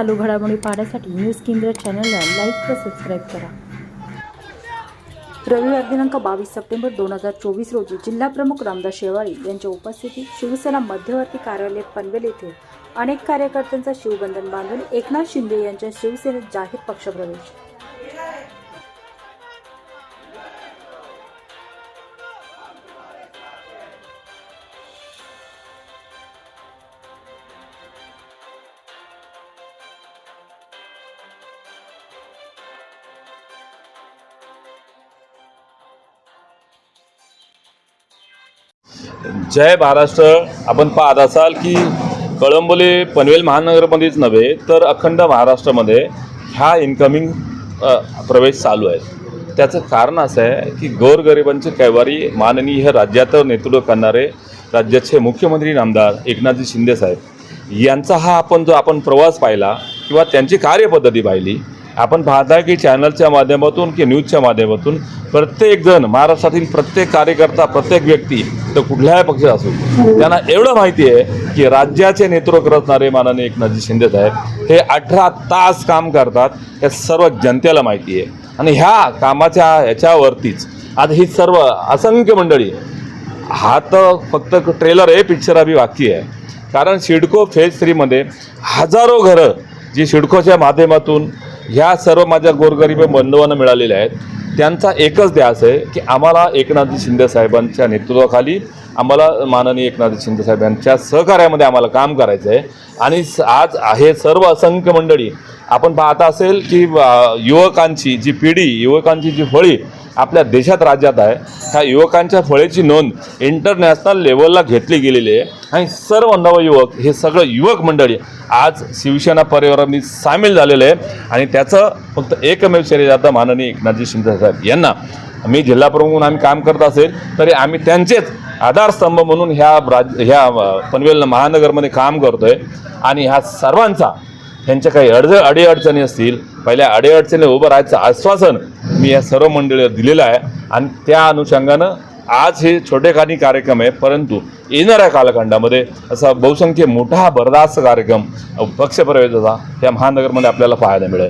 चालू घडामोडी पाहण्यासाठी न्यूज केंद्र चॅनलला लाईक व सबस्क्राईब करा. रविवार दिनांक बावीस सप्टेंबर दोन हजार चोवीस रोजी जिल्हाप्रमुख रामदास शेवाळी यांच्या उपस्थितीत शिवसेना मध्यवर्ती कार्यालय पनवेल येथे अनेक कार्यकर्त्यांचा शिवबंधन बांधून एकनाथ शिंदे यांच्या शिवसेनेत जाहीर पक्षप्रवेश. जय महाराष्ट्र. आपण पाहत असाल की कळंबोली पनवेल महानगरमध्येच नव्हे तर अखंड महाराष्ट्रामध्ये ह्या इन्कमिंग प्रवेश चालू आहे त्याचं कारण असं आहे की गोरगरिबांचे कैवारी माननीय हे नेतृत्व करणारे राज्याचे मुख्यमंत्री नामदार एकनाथजी शिंदेसाहेब यांचा हा आपण जो आपण प्रवास पाहिला किंवा त्यांची कार्यपद्धती पाहिली आपण पाहता की चॅनलच्या माध्यमातून की न्यूजच्या माध्यमातून प्रत्येकजण महाराष्ट्रातील प्रत्येक कार्यकर्ता प्रत्येक व्यक्ती तर कुठल्याही पक्षात असो त्यांना एवढं माहिती आहे की राज्याचे नेतृत्व करणारे माननीय एकनाथजी शिंदेसाहेब हे अठरा तास काम करतात हे सर्व जनतेला माहिती आहे. आणि ह्या कामाच्या ह्याच्यावरतीच आज ही सर्व असंख्य मंडळी हा तर फक्त ट्रेलर आहे पिक्चर अभि बाकी आहे. कारण सिडको फेज थ्रीमध्ये हजारो घरं जी सिडकोच्या माध्यमातून ह्या सर्व माझ्या गोरगरीब बंधवांना मिळालेल्या आहेत त्यांचा एकच ध्यास आहे की आम्हाला एकनाथजी शिंदे साहेबांच्या नेतृत्वाखाली आम्हाला माननीय एकनाथजी शिंदे साहेब यांच्या सहकार्यामध्ये आम्हाला काम करायचं आहे आणि आज हे सर्व असंख्य मंडळी आपण पाहता असेल की युवकांची जी पिढी युवकांची जी फळी आपल्या देशात राज्यात आहे. ह्या युवकांच्या फळेची नोंद इंटरनॅशनल लेवलला घेतली गेलेली आहे. आणि सर्व नवयुवक हे सगळं युवक मंडळी आज शिवसेना परिवारांनी सामील झालेलं आहे. आणि त्याचं फक्त एकमेव शरीर जातं माननीय एकनाथजी शिंदे साहेब यांना. मी जिल्हाप्रमुख म्हणून आम्ही काम करत असेल तरी आम्ही त्यांचेच आधारस्तंभ म्हणून ह्या राज ह्या पनवेल महानगरमध्ये काम करतो आहे आणि ह्या सर्वांचा त्यांच्या काही अडज अडीअडचणी असतील पहिल्या अडीअडचणी उभं राहायचं आश्वासन मी या सर्व मंडळीला दिलेलं आहे. आणि त्या अनुषंगानं आज हे छोटेखानी कार्यक्रम आहे परंतु येणाऱ्या कालखंडामध्ये असा बहुसंख्य मोठा भरदास कार्यक्रम पक्षप्रवेशाचा त्या महानगरमध्ये आपल्याला पाहायला मिळेल.